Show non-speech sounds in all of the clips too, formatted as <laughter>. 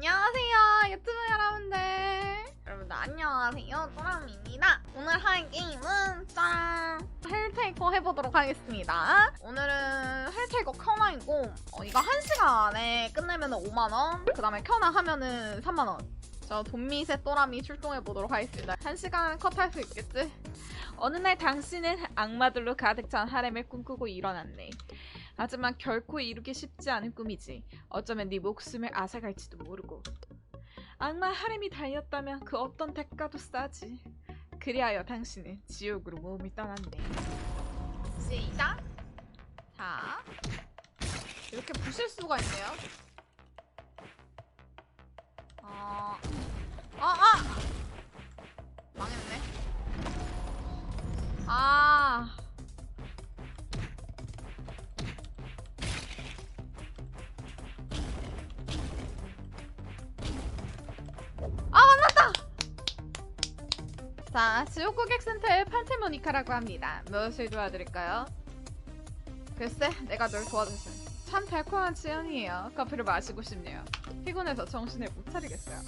안녕하세요 유튜브 여러분들. 여러분들 안녕하세요 또람입니다. 오늘 할 게임은 짠! 헬테이커 해보도록 하겠습니다. 오늘은 헬테이커 켜나이고 어, 이거 1시간 안에 끝내면 5만원 그 다음에 켜나 하면은 3만원. 저 돈미세 또람이 출동해보도록 하겠습니다. 1시간 컷할 수 있겠지? 어느 날 당신은 악마들로 가득 찬 하렘을 꿈꾸고 일어났네. 하지만 결코 이루기 쉽지 않은 꿈이지. 어쩌면 네 목숨을 앗아갈지도 모르고. 악마 하렘이 달렸다면 그 어떤 대가도 싸지. 그리하여 당신은 지옥으로 몸을 떠났네. 시작 자 이렇게 부실 수가 있네요 자, 지옥 고객센터의 판테모니카라고 합니다. 무엇을 도와드릴까요? 글쎄, 내가 널 도와줬어. 참 달콤한 취향이에요. 커피를 마시고 싶네요. 피곤해서 정신을 못 차리겠어요.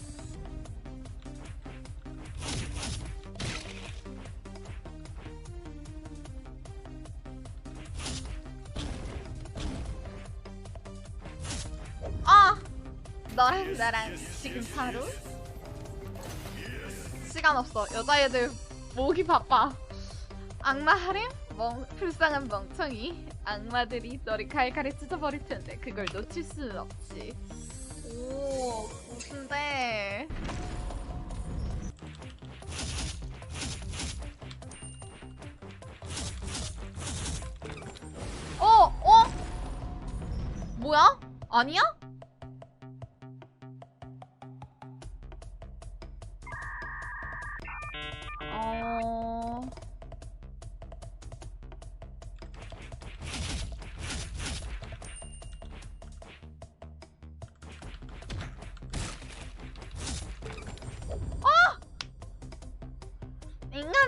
아! 너랑 나랑 지금 바로? 시간 없어. 여자애들 목이 바빠. 악마 하렘? 멍, 불쌍한 멍청이. 악마들이 너를 칼칼이 찢어버릴 텐데 그걸 놓칠 수는 없지. 오, 무슨데? 어, 어? 뭐야? 아니야?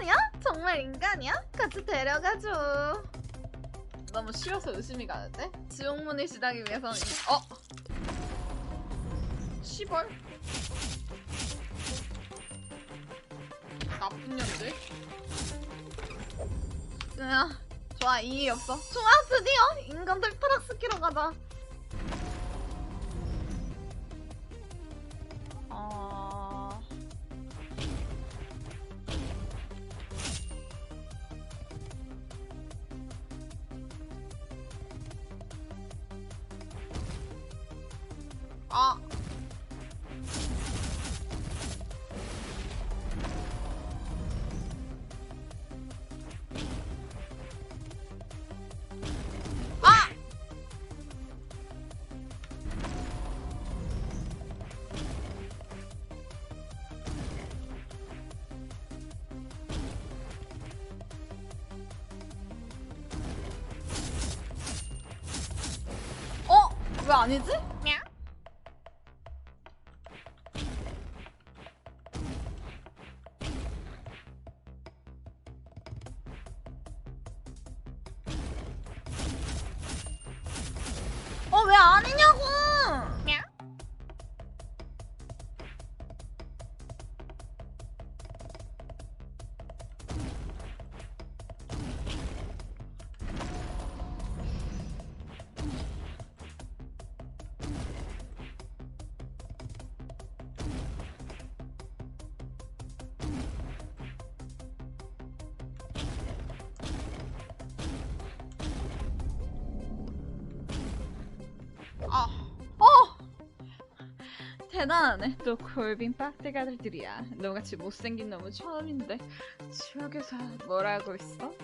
인간이야? 정말 인간이야? 같이 데려가줘. 너무 쉬워서 의심이 가는데? 지옥문을 지나기 위해서는 이- 어? 시벌? 나쁜 년들? 야, 좋아 이의 없어. 좋아 드디어 인간들 프락스키로 가자. 아. 아! 어? 왜 아니지? 왜 아니냐고! 대단하네. 또 골빈 빡대가들들이야. 너같이 못생긴 놈은 처음인데 지옥에서 뭘 하고 있어?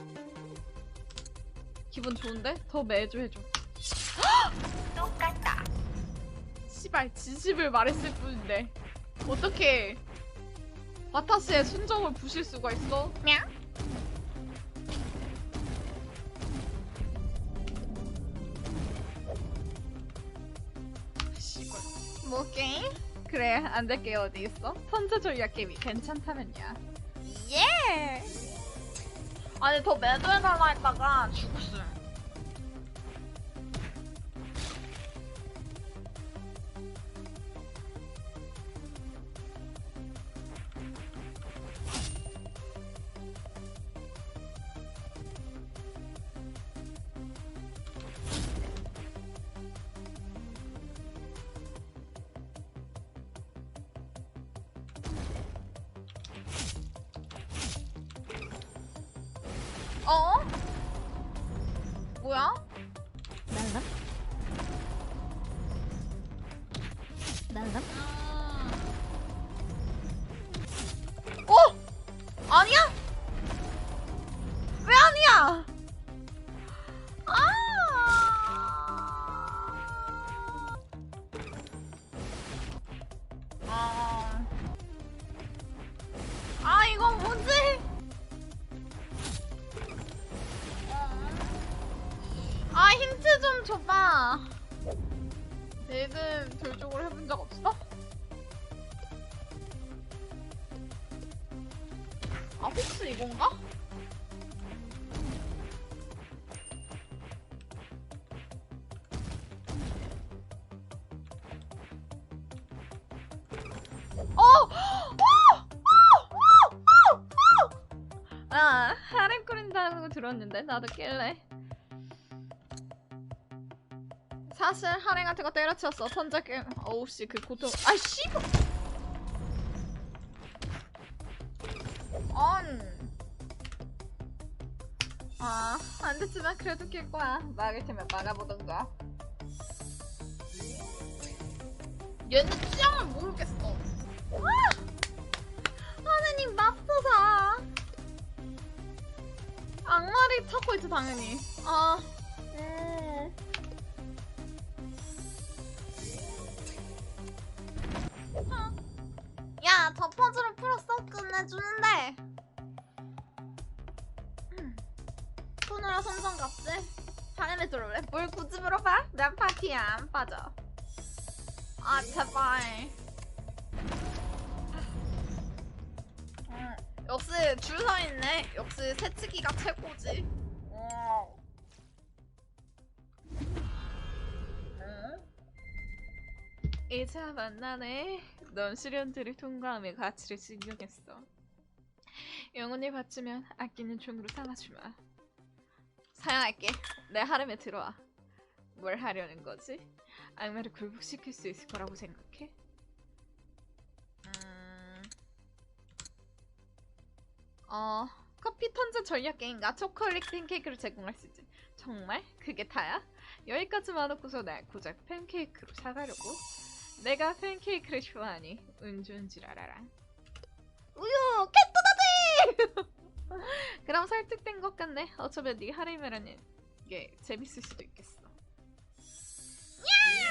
기분 좋은데? 더 매주 해줘. <gasps> 똑같다. 시발, 진심을 말했을 뿐인데. 어떻게 마타시의 순정을 부실 수가 있어? 냐? 시골. 뭐 게임? 그래, 안 될 게 어디 있어? 선제 전략 게임이 괜찮다면야. 예! 아니, 더 매도해달라 했다가 죽었어요. 날람? 어? 아니야? 왜 아니야? 아. 아. 아, 이거 뭐지? 아, 힌트 좀 줘봐. 얘는 별쪽으로 해본 적 없어? 아 혹시 이건가? 어! 어! 어! 어! 어! 아 하렘 꾸린다는 거 들었는데 나도 낄래. 사실 하랭한테 거 때려쳤어 선제 게임 어우 씨 그 고통 아 씨발 언 아, 안 됐지만 그래도 낄 거야. 막을 테면 막아보던가. 얘는 취향을 모르겠어. 아! 하느님 맙소사. 악마를 찾고 있지 당연히. 아, 풀었어. 끝내주는데. 음. 손으로 손성 값지? 당연히 들어올래. 뭘 굳이 물어봐? 내 파티에 안 빠져. 아, 제발. 음, 역시 줄 서 있네. 역시 새치기가 최고지. 어. 응? 이제 만나네. 넌 시련들을 통과함의 가치를 증명했어. 영혼을 바치면 아끼는 종으로 삼아주마. 사양할게. 내 하렘에 들어와. 뭘 하려는 거지? 악마를 굴복시킬 수 있을 거라고 생각해? 음... 어, 커피 턴전 전략 게임과 초콜릿 팬케이크를 제공할 수 있지. 정말? 그게 다야? 여기까지만 놓고서 날 고작 팬케이크로 사가려고? 내가 팬케이크를 좋아하니 줄 알아라. 우유, 캣도다지! <laughs> 그럼 설득된 것 같네. 어쩌면 네 하렘이라는 게 재밌을 수도 있겠어. 야!